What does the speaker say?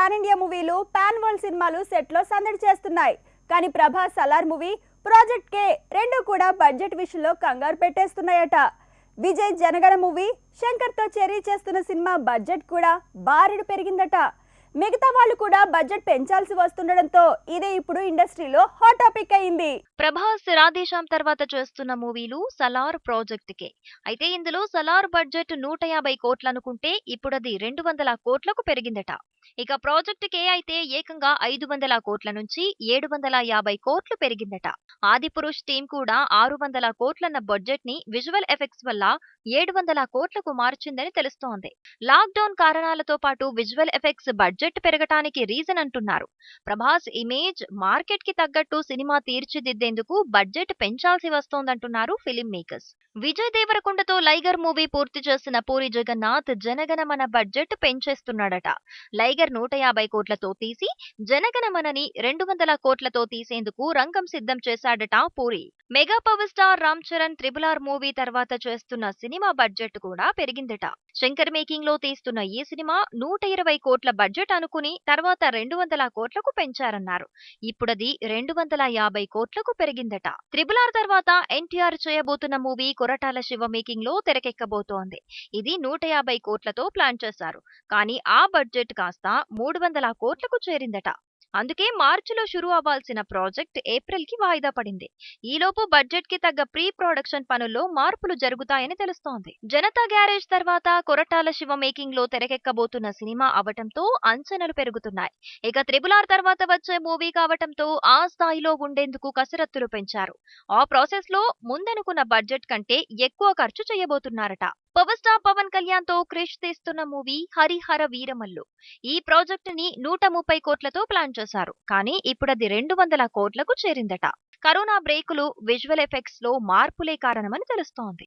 Pan India మూవీలు pan world సినిమాలు సెట్లో సందడి చేస్తున్నాయి. కానీ Prabhas Salaar movie project K రెండు కూడా బడ్జెట్ విషయంలో కంగారు పెట్టేస్తున్నాయట. విజయ్ జనగణ మూవీ శంకర్తో చెరీ చేస్తున్న సినిమా బడ్జెట్ కూడా బారెడు పెరిగిందట. మిగతా వాళ్ళు కూడా బడ్జెట్ పెంచాల్సి వస్తుండడంతో ఇదే ఇప్పుడు ఇండస్ట్రీలో హాట్ టాపిక్ అయింది. ప్రభాస్ రాధేశ్యామ్ తర్వాత చేస్తున్న మూవీలు సలార్ ప్రాజెక్ట్ కే అయితే ఇందులో సలార్ బడ్జెట్ నూట యాభై కోట్లనుకుంటే ఇప్పుడు అది రెండు వందల కోట్లకు పెరిగిందట. ఇక ప్రాజెక్ట్ కే అయితే ఏకంగా ఐదు వందల కోట్ల నుంచి ఏడు వందల యాభై కోట్లు పెరిగిందట. ఆదిపురుష్ టీం కూడా ఆరు వందల కోట్లన్న బడ్జెట్ని విజువల్ ఎఫెక్ట్స్ వల్ల ఏడు వందల కోట్లకు మార్చిందని తెలుస్తోంది. లాక్డౌన్ కారణాలతో పాటు విజువల్ ఎఫెక్ట్స్ బడ్జెట్ పెరగటానికి రీజన్ అంటున్నారు. ప్రభాస్ ఇమేజ్ మార్కెట్కి తగ్గట్టు సినిమా తీర్చిదిద్దేందుకు బడ్జెట్ పెంచాల్సి వస్తోందంటున్నారు ఫిలిం మేకర్స్. విజయ్ దేవరకొండతో లైగర్ మూవీ పూర్తి చేసిన పూరి జగన్నాథ్ జనగణమన బడ్జెట్ పెంచేస్తున్నాడట. లైగర్ నూట యాభై కోట్లతో తీసి జనగణమనని రెండు వందల కోట్లతో తీసేందుకు రంగం సిద్ధం చేశాడట Puri. Mega power star Ram Charan triple R movie తర్వాత చేస్తున్న సినిమా బడ్జెట్ కూడా పెరిగిందట. శంకర్ మేకింగ్లో తీస్తున్న ఈ సినిమా నూట ఇరవై కోట్ల బడ్జెట్ అనుకుని తర్వాత రెండు వందల కోట్లకు పెంచారన్నారు. ఇప్పుడది రెండు వందల యాభై కోట్లకు పెరిగిందట. త్రిబుల్ ఆర్ తర్వాత ఎన్టీఆర్ చేయబోతున్న మూవీ కొరటాల శివ మేకింగ్లో తెరకెక్కబోతోంది. ఇది నూట యాభై కోట్లతో ప్లాన్ చేశారు. కానీ ఆ బడ్జెట్ కాస్త మూడు వందల కోట్లకు చేరిందట. అందుకే మార్చిలో షురు అవ్వాల్సిన ప్రాజెక్ట్ ఏప్రిల్కి వాయిదా పడింది. ఈలోపు బడ్జెట్కి తగ్గ ప్రీ ప్రొడక్షన్ పనుల్లో మార్పులు జరుగుతాయని తెలుస్తోంది. జనతా గ్యారేజ్ తర్వాత కొరటాల శివ మేకింగ్లో తెరకెక్కబోతున్న సినిమా అవటంతో అంచనాలు పెరుగుతున్నాయి. ఇక త్రిబుల్ ఆర్ తర్వాత వచ్చే మూవీ కావటంతో ఆ స్థాయిలో ఉండేందుకు కసరత్తులు పెంచారు. ఆ ప్రాసెస్లో ముందనుకున్న బడ్జెట్ కంటే ఎక్కువ ఖర్చు చేయబోతున్నారట. పవర్ స్టార్ పవన్ కళ్యాణ్తో క్రిష్ తీస్తున్న మూవీ హరిహర వీరమల్లు. ఈ ప్రాజెక్ట్ని నూట ముప్పై కోట్లతో ప్లాన్ చేశారు. కానీ ఇప్పుడు అది రెండు వందల కోట్లకు చేరిందట. కరోనా బ్రేకులు విజువల్ ఎఫెక్ట్స్లో మార్పులే కారణమని తెలుస్తోంది.